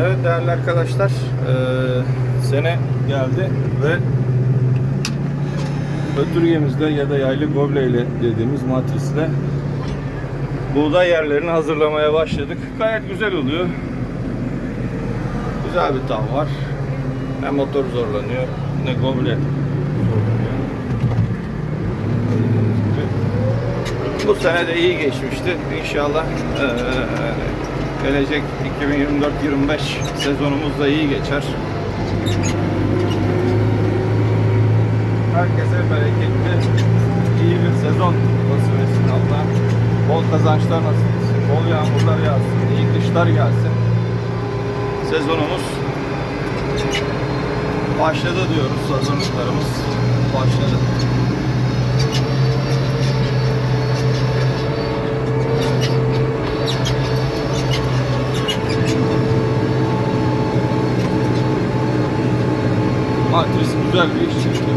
Evet değerli arkadaşlar, eee, sene geldi ve ötürgemizle ya da yaylı gobleyle dediğimiz matrisle buğday yerlerini hazırlamaya başladık. Gayet güzel oluyor. Güzel bir tam var. Ne motor zorlanıyor ne goble zorlanıyor. Bu sene de iyi geçmişti. İnşallah eee, gelecek 2024-25 sezonumuz da iyi geçer. Herkese bereketli, iyi bir sezon nasip etsin Allah. Bol kazançlar nasip etsin, bol yağmurlar yağsın, iyi kışlar gelsin. Sezonumuz başladı diyoruz, hazırlıklarımız başladı. Matris güzel bir iş çıktı.